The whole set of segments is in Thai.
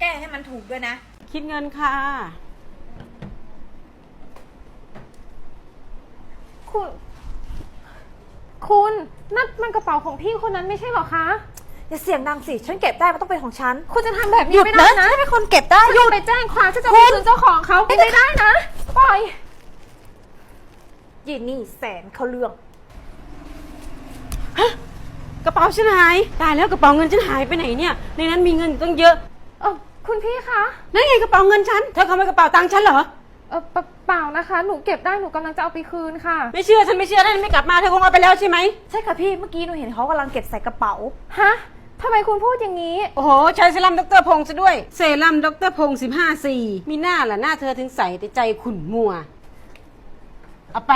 แก้ให้มันถูกด้วยนะ คิดเงินค่ะ คุณ คุณนั่นมันกระเป๋าของพี่คนนั้นไม่ใช่เหรอคะ อย่าเสียงดังสิ ฉันเก็บได้มันต้องเป็นของฉัน คุณจะทำแบบหนี้ยุดไม่ได้นะนะฉันเป็นคนเก็บได้คุณหยุด ไปแจ้งความฉันจะไปคืนเจ้าของเขาไม่ได้นะ ปล่อย ยีนี่แสนเขาเรื่อง กระเป๋าฉันหายตายแล้วกระเป๋าเงินฉันหายไปไหนเนี่ย ในนั้นมีเงินอยู่ตั้งเยอะ เออ คุณพี่คะนั่นไงกระเป๋าเงินฉัน เธอขโมยกระเป๋าตังค์ฉันเหรอ เออเปล่าเปล่านะคะ หนูเก็บได้หนูกำลังจะเอาไปคืนค่ะ ไม่เชื่อฉันไม่เชื่อได้ไม่กลับมาเธอคงเอาไปแล้วใช่ไหมใช่ค่ะพี่เมื่อกี้หนูเห็นเขากำลังเก็บใส่กระเป๋า ฮะทำไมคุณพูดอย่างนี้ โอ้โหใช้เซรั่มดรพงษ์ซะด้วย เซรั่มดรพงษ์สิบห้าสี่มีหน้าล่ะหน้าเธอถึงใสแต่ใจขุ่นมัว เอาไป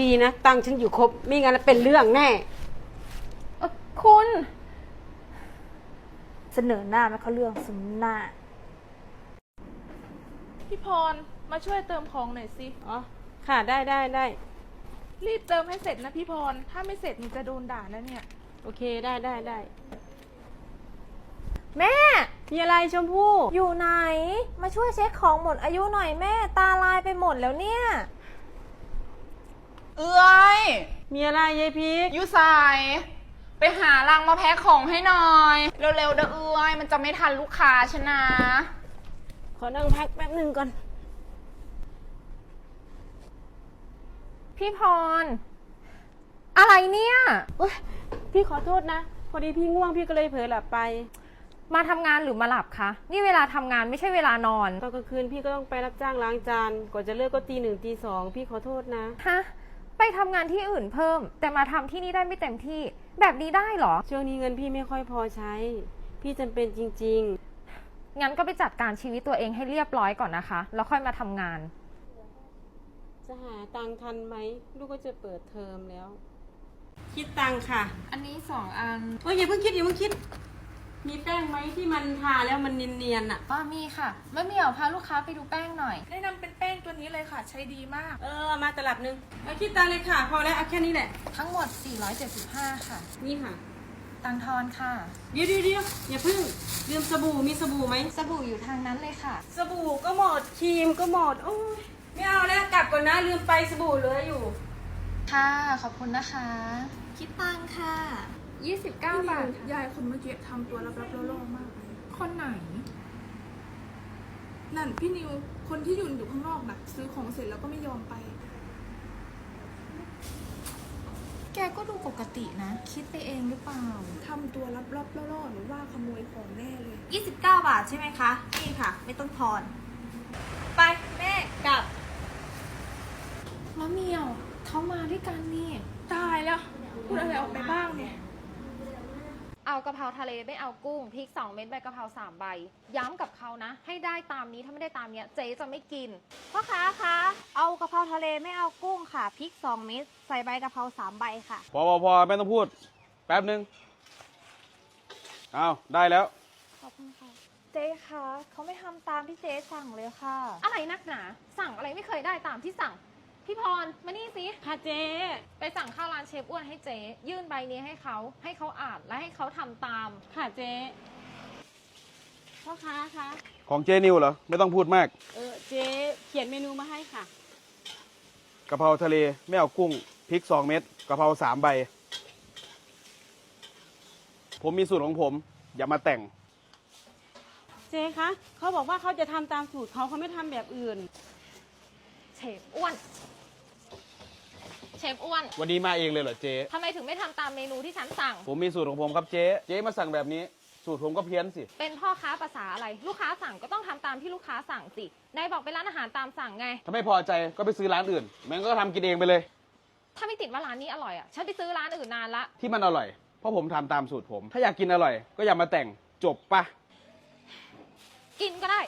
ดีนะ ตังค์ฉันอยู่ครบไม่งั้นเป็นเรื่องแน่ เอ่อคุณ เสนอหน้าไม่เขาเรื่องสมหน้า พี่พร มาช่วยเติมของหน่อยสิ อ๋อ ค่ะ ได้ได้ได้ รีบเติมให้เสร็จนะพี่พร ถ้าไม่เสร็จหนูจะโดนด่านะเนี่ย โอเค ได้ได้ได้ แม่ มีอะไรชมพู่ อยู่ไหน มาช่วยเช็คของหมดอายุหน่อยแม่ ตาลายไปหมดแล้วเนี่ย เอ้ยมีอะไรยายพีก อยูสาย ไปหาลังมาแพ็คของให้หน่อย เร็วๆเด้อเอ้ยมันจะไม่ทันลูกค้าชนะ ขอนั่งพักแป๊บหนึ่งก่อน พี่พร อะไรเนี่ยโอ๊ยพี่ขอโทษนะ พอดีพี่ง่วงพี่ก็เลยเผลอหลับไป มาทำงานหรือมาหลับคะนี่เวลาทำงานไม่ใช่เวลานอนตอนกลางคืนพี่ก็ต้องไปรับจ้างล้างจานกว่าจะเลิกก็ตีหนึ่งตีสองพี่ขอโทษนะ ฮะไปทำงานที่อื่นเพิ่ม แต่มาทำที่นี่ได้ไม่เต็มที่ แบบนี้ได้เหรอ ช่วงนี้เงินพี่ไม่ค่อยพอใช้ พี่จำเป็นจริง งั้นก็ไปจัดการชีวิตตัวเองให้เรียบร้อยก่อนนะคะ แล้วค่อยมาทำงาน ๆ จะหาตังค์ทันไหม ลูกก็จะเปิดเทอมแล้ว คิดตังค่ะ อันนี้สองอัน เอ้ยอย่าเพิ่งคิดอย่าเพิ่งคิด มีแป้งไหมที่มันทาแล้วมันเนียนๆอะ ป้ามีค่ะแม่เหมียวพาลูกค้าไปดูแป้งหน่อย แนะนำเป็นแป้งตัวนี้เลยค่ะ ใช้ดีมาก เออเอามาตลับหนึงเอาคิดตังค์เลยค่ะ พอแล้วเอาแค่นี้แหละ ทั้งหมด 475 ค่ะ นี่ค่ะ ตังทอนค่ะ เดี๋ยวเดี๋ยวเดี๋ยวอย่าเพิ่งลืมสบู่มีสบู่ไหม สบู่อยู่ทางนั้นเลยค่ะ สบู่ก็หมดครีมก็หมดโอ้ยไม่เอาแล้วกลับก่อนนะลืมไปสบู่เหลืออยู่ ค่ะ ขอบคุณนะคะ คิดตังค่ะ 29บาทยายคนเมื่อกี้ทำตัวรับๆล่อๆมากเลยคนไหน นั่นพี่นิวคนที่ยืนอยู่ข้างนอกน่ะ ซื้อของเสร็จแล้วก็ไม่ยอมไป แกก็ดูปกตินะ คิดไปเองหรือเปล่า ทำตัวรับๆล่อๆหรือว่าขโมยของแน่เลย 29 บาทใช่ไหมคะ นี่ค่ะ ไม่ต้องทอน ไปแม่กลับ มะเหมียวเขามาด้วยกันนี่ ตายแล้ว พูดอะไรออกไปบ้างเนี่ย เอากะเพราทะเลไม่เอากุ้งพริก 2 เม็ดใบกะเพรา3ใบ ย้ำกับเขานะ ให้ได้ตามนี้ถ้าไม่ได้ตามเนี้ยเจ๊จะไม่กิน พ่อค้าคะ เอากะเพราทะเลไม่เอากุ้งค่ะพริก 2 เม็ดใส่ใบกะเพรา3ใบค่ะ พอพอพอไม่ต้องพูด แป๊บหนึ่งเอาได้แล้ว ขอบคุณค่ะ เจ๊คะเขาไม่ทำตามที่เจ๊สั่งเลยค่ะ อะไรนักหนา สั่งอะไรไม่เคยได้ตามที่สั่ง พี่พรมานี่สิค่ะเจ๊ไปสั่งข้าวร้านเชฟอ้วนให้เจ๊ยื่นใบนี้ให้เขาให้เขาอ่านและให้เขาทำตาม ค่ะเจ๊พ่อค้าคะ ของเจนิวเหรอ ไม่ต้องพูดมากเออเจ๊เขียนเมนูมาให้ค่ะ กะเพราทะเลไม่เอากุ้งพริกสองเม็ดกะเพราสามใบ ผมมีสูตรของผม อย่ามาแต่ง เจ๊คะเขาบอกว่าเขาจะทำตามสูตรเขาเขาไม่ทำแบบอื่น เชฟอ้วนเชฟอ้วน วันนี้มาเองเลยเหรอเจ๊ทำไมถึงไม่ทำตามเมนูที่ฉันสั่ง ผมมีสูตรของผมครับเจ๊เจ๊มาสั่งแบบนี้ สูตรผมก็เพี้ยนสิ เป็นพ่อค้าภาษาอะไร ลูกค้าสั่งก็ต้องทำตามที่ลูกค้าสั่งสินายบอกเป็นร้านอาหารตามสั่งไง ถ้าไม่พอใจก็ไปซื้อร้านอื่นแม่งก็ทำกินเองไปเลย ถ้าไม่ติดว่าร้านนี้อร่อยอะ ฉันไปซื้อร้านอื่นนานละ ที่มันอร่อย เพราะผมทำตามสูตรผม ถ้าอยากกินอร่อย ก็อย่ามาแต่งจบปะกินก็ได้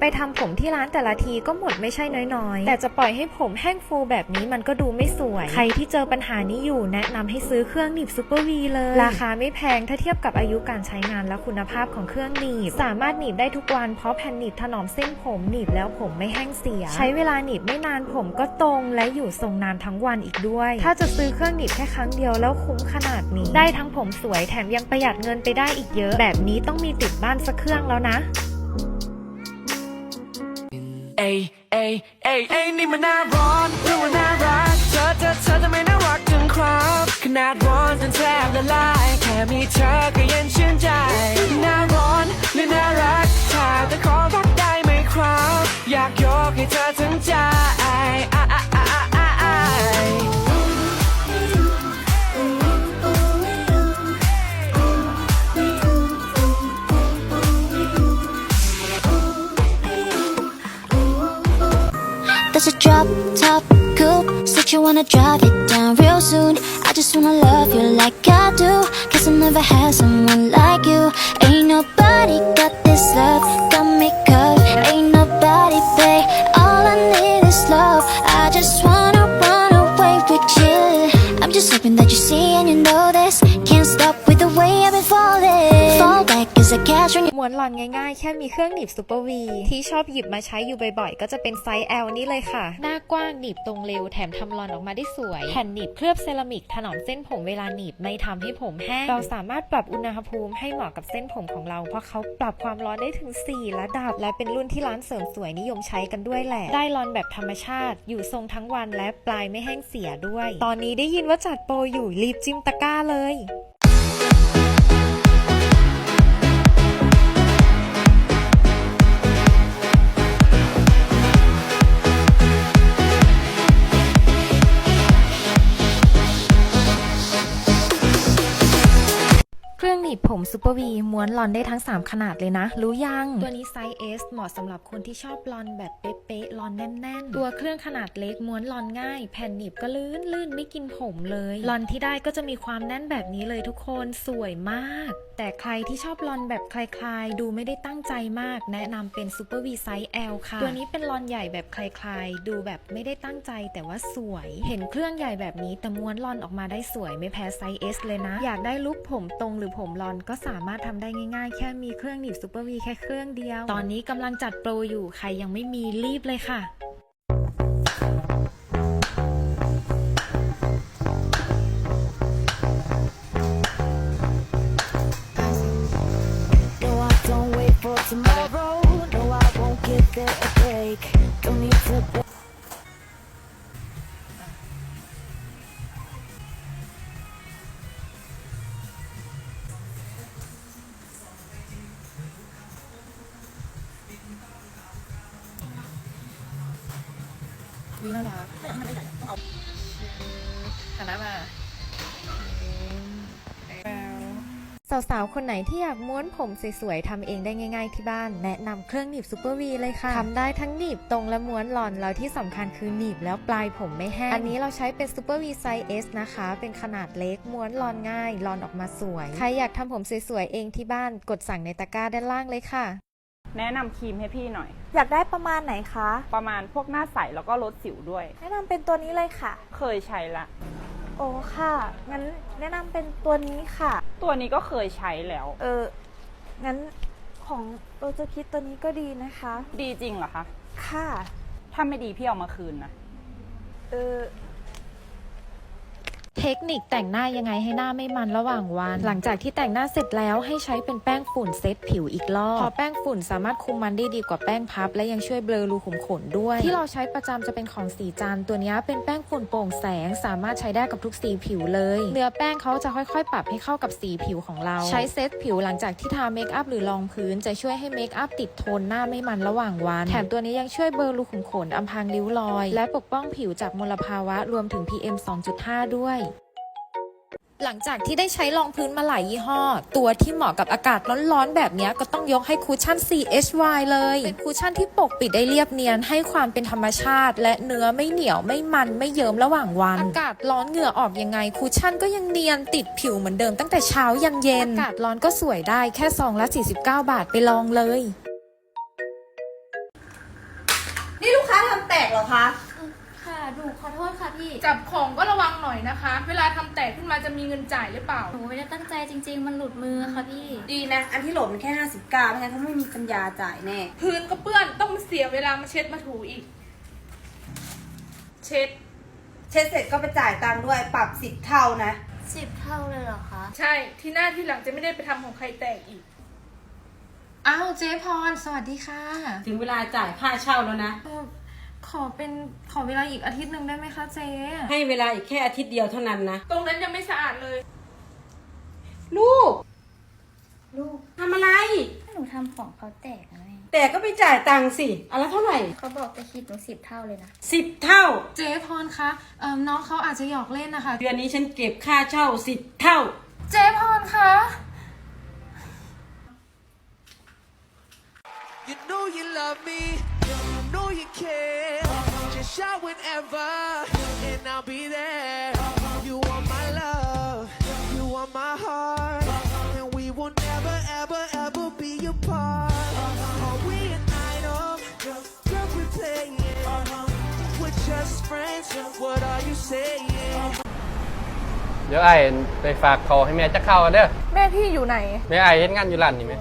ไปทำผมที่ร้านแต่ละทีก็หมดไม่ใช่น้อยๆ แต่จะปล่อยให้ผมแห้งฟูแบบนี้มันก็ดูไม่สวย ใครที่เจอปัญหานี้อยู่แนะนำให้ซื้อเครื่องหนีบซูเปอร์วีเลย ราคาไม่แพงถ้าเทียบกับอายุการใช้งานและคุณภาพของเครื่องหนีบ สามารถหนีบได้ทุกวันเพราะแผ่นหนีบถนอมเส้นผมหนีบแล้วผมไม่แห้งเสีย ใช้เวลาหนีบไม่นานผมก็ตรงและอยู่ทรงนานทั้งวันอีกด้วย ถ้าจะซื้อเครื่องหนีบแค่ครั้งเดียวแล้วคุ้มขนาดนี้ ได้ทั้งผมสวยแถมยังประหยัดเงินไปได้อีกเยอะ แบบนี้ต้องมีติดบ้านสักเครื่องแล้วนะ อ้เอ้เอ้เอ้นี่มันหน้าร้อนหรือว่าน่ารักเธอเธอเธอทำไมน่ารักจังครับขนาดร้อนจนแทบละลายแค่มีเธอก็เย็นชื่นใจหน้าร้อนหรือน่ารักถ้าแต่ขอรักได้ไหมครับ อยากยกให้เธอทั้งใจ drop top coupe. Said you wanna drive it down real soon. I just wanna love you like I do. Cause I never had someone like you. Ain't nobody got this love. Got me as I catch when you ม้วนรอนง่ายๆ แค่มีเครื่องหนีบซูเปอร์วีที่ชอบหยิบมาใช้อยู่บ่อยๆ ก็จะเป็นไซส์ L นี่เลยค่ะ หน้ากว้างหนีบตรงเร็วแถมทำรอนออกมาได้สวย แผ่นหนีบเคลือบเซรามิกถนอมเส้นผมเวลาหนีบไม่ทำให้ผมแห้ง เราสามารถปรับอุณหภูมิให้เหมาะกับเส้นผมของเรา เพราะเขาปรับความร้อนได้ถึง 4 ระดับ และเป็นรุ่นที่ร้านเสริมสวยนิยมใช้กันด้วยแหละ ได้รอนแบบธรรมชาติ อยู่ทรงทั้งวันและปลายไม่แห้งเสียด้วย ตอนนี้ได้ยินว่าจัดโปรอยู่รีบจิ้มตะกร้าเลย นีบผมซูเปอร์วีม้วนลอนได้ทั้ง 3 ขนาดเลยนะ รู้ยัง ตัวนี้ไซส์ S เหมาะสำหรับคนที่ชอบลอนแบบเป๊ะๆลอนแน่นๆ ตัวเครื่องขนาดเล็กม้วนลอนง่าย แผ่นหนีบก็ลื่นลื่นไม่กินผมเลยลอนที่ได้ก็จะมีความแน่นแบบนี้เลยทุกคนสวยมาก แต่ใครที่ชอบลอนแบบคลายๆ ดูไม่ได้ตั้งใจมาก แนะนำเป็นซูเปอร์วีไซส์ L ค่ะ ตัวนี้เป็นลอนใหญ่แบบคลายๆ ดูแบบไม่ได้ตั้งใจแต่ว่าสวย เห็นเครื่องใหญ่แบบนี้แต่ม้วนลอนออกมาได้สวยไม่แพ้ไซส์ S เลยนะ อยากได้ลุคผมตรงหรือผมลอนก็สามารถทำได้ง่ายๆ แค่มีเครื่องหนีบซูเปอร์วีแค่เครื่องเดียว ตอนนี้กำลังจัดโปรอยู่ใครยังไม่มีรีบเลยค่ะ สาวๆ คนไหนที่อยากม้วนผมสวยๆ ทำเองได้ง่ายๆที่บ้าน แนะนำเครื่องหนีบซูเปอร์วีเลยค่ะ ทำได้ทั้งหนีบตรงและม้วนหลอน แล้วที่สำคัญคือหนีบแล้วปลายผมไม่แห้ง อันนี้เราใช้เป็นซูเปอร์วีไซส์ S นะคะ เป็นขนาดเล็ก ม้วนหลอนง่ายหลอนออกมาสวย ใครอยากทำผมสวยๆ เองที่บ้าน กดสั่งในตะกร้าด้านล่างเลยค่ะ แนะนำครีมให้พี่หน่อย อยากได้ประมาณไหนคะ ประมาณพวกหน้าใสแล้วก็ลดสิวด้วย แนะนำเป็นตัวนี้เลยค่ะ เคยใช้ละ โอ้ค่ะ งั้นแนะนำเป็นตัวนี้ค่ะ ตัวนี้ก็เคยใช้แล้ว เออ งั้นของโรเจอร์คิดตัวนี้ก็ดีนะคะ ดีจริงเหรอคะ ค่ะ ถ้าไม่ดีพี่เอามาคืนนะ เออ เทคนิคแต่งหน้ายังไงให้หน้าไม่มันระหว่างวัน หลังจากที่แต่งหน้าเสร็จแล้วให้ใช้เป็นแป้งฝุ่นเซตผิวอีกรอบพราะแป้งฝุ่นสามารถคุมมันได้ดีกว่าแป้งพับ และยังช่วยเบลอรูขุมขนด้วย ที่เราใช้ประจำจะเป็นของสีจันตัวนี้เป็นแป้งฝุ่นโปร่งแสง สามารถใช้ได้กับทุกสีผิวเลย เนื้อแป้งเขาจะค่อยๆ ปรับให้เข้ากับสีผิวของเรา ใช้เซตผิวหลังจากที่ทาเมคอัพหรือรองพื้นจะช่วยให้เมคอัพติดโทนหน้าไม่มันระหว่างวันแถมตัวนี้ยังช่วยเบลอรูขุมขนอำพรางริ้วรอย และปกป้องผิวจากมลภาวะรวมถึง PM 2.5 ด้วย หลังจากที่ได้ใช้รองพื้นมาหลายยี่ห้อ ตัวที่เหมาะกับอากาศร้อนๆ แบบนี้ก็ต้องยกให้คูชั่น CHY เลย เป็นคูชั่นที่ปกปิดได้เรียบเนียน ให้ความเป็นธรรมชาติ และเนื้อไม่เหนียวไม่มันไม่เยิ้มระหว่างวัน อากาศร้อนเหงื่อออกยังไงคูชั่นก็ยังเนียนติดผิวเหมือนเดิมตั้งแต่เช้ายันเย็น อากาศร้อนก็สวยได้แค่ซองละ 49 บาทไปลองเลย นี่ลูกคะค่ะหนูขอโทษค่ะ พี่จับของก็ระวังหน่อยนะคะ เวลาทำแตกขึ้นมาจะมีเงินจ่ายหรือเปล่าหนูไม่ได้ตั้งใจจริง ๆ มันหลุดมือค่ะพี่ ดีนะ อันที่โหลดมันแค่ 59ไม่งั้นเขาไม่มีปัญญาจ่ายแน่ พื้นก็เปื้อนต้องมาเสียเวลามาเช็ดมาถูอีก เช็ด เช็ดเสร็จก็ไปจ่ายตังค์ด้วยปรับสิบเท่านะ สิบเท่าเลยเหรอคะ ใช่ที่หน้าที่หลังจะไม่ได้ไปทำของใครแตกอีกอ้าวเจ๊พร สวัสดีค่ะ ถึงเวลาจ่ายค่าเช่าแล้วนะเอ่อ ขอเป็นขอเวลาอีกอาทิตย์หนึ่งได้ไหมคะเจ๊ให้เวลาอีกแค่อาทิตย์เดียวเท่านั้นนะ ตรงนั้นยังไม่สะอาดเลย ลูก ลูกทำอะไร ถ้าหนูทำของเขาแตกนะแม่แต่ก็ไปจ่ายตังค์สิอะไรเท่าไหร่เขาบอกจะคิดหนูสิบเท่าเลยนะ สิบเท่า เจ๊พรคะเอ่อน้องเขาอาจจะหยอกเล่นนะคะ เดือนนี้ฉันเก็บค่าเช่าสิบเท่า เจ๊พรคะ You know you love me, you know you care. Just shout whenever, and I'll be there. You want my love, you want my heart, and we will never, ever, ever be apart. Are we an idol? Girl, we playing. We're just friends. What are you saying? เดี๋ยวไอ้ไปฝากเขาให้แม่จะเข้ากันเด้อแม่พี่อยู่ไหน แม่ไอ้เฮ็ดงานอยู่ร้านนี่ไหม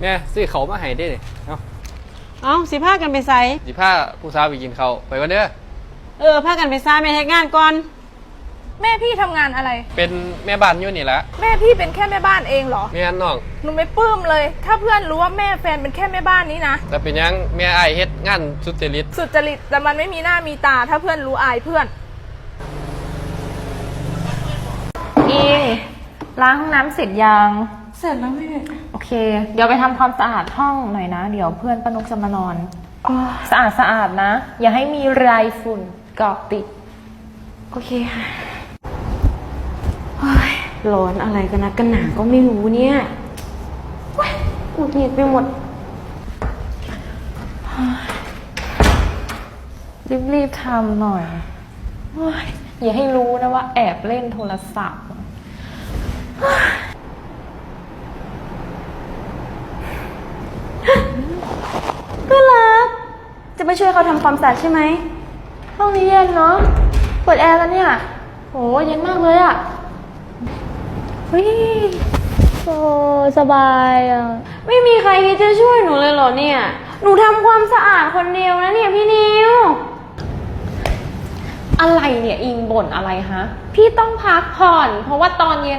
แม่ซื้อเขาวมาให้ได้เลยเนาะเอาสิพากันไปใส่สิพาผู้สาวไปกินเขาวไปกันเด้อ เออพากันไปซ่าไม่ให้งานก่อน แม่พี่ทำงานอะไร เป็นแม่บ้านอยู่นี่แหละแม่พี่เป็นแค่แม่บ้านเองเหรอ แม่น้อง หนูไม่ปลื้มเลย ถ้าเพื่อนรู้ว่าแม่แฟนเป็นแค่แม่บ้านนี้นะ แต่เป็นหยังแม่ไอ้เฮ็ดงานสุจริตสุจริต แต่มันไม่มีหน้ามีตา ถ้าเพื่อนรู้อายเพื่อน อิงล้างห้องน้ำเสร็จยัง เสร็จแล้วแม่โอเค เดี๋ยวไปทำความสะอาดห้องหน่อยนะ เดี๋ยวเพื่อนป้านกจะมานอนสะอาดสะอาดนะ อย่าให้มีไรฝุ่นเกาะติด โอเคค่ะเฮ้ยร้อนอะไรกันนะกันหนาก็ไม่รู้เนี่ยเว้ยหงุดหงิดไปหมดรีบๆทำหน่อยโอ๊ยอย่าให้รู้นะว่าแอบเล่นโทรศัพท์ เพื่อนรัก จะ ไปช่วยเขาทำความสะอาดใช่ไหม ห้องนี้เย็นเนาะ เปิดแอร์แล้วเนี่ย โห เย็นมากเลยอะ่ะเฮ้ยโอ้สบายอะ ไม่มีใครที่จะช่วยหนูเลยเหรอเนี่ย หนูทำความสะอาดคนเดียวนะเนี่ยพี่นิว อะไรเนี่ยอิงบ่นอะไรฮะ พี่ต้องพักผ่อน เพราะว่าตอนเย็น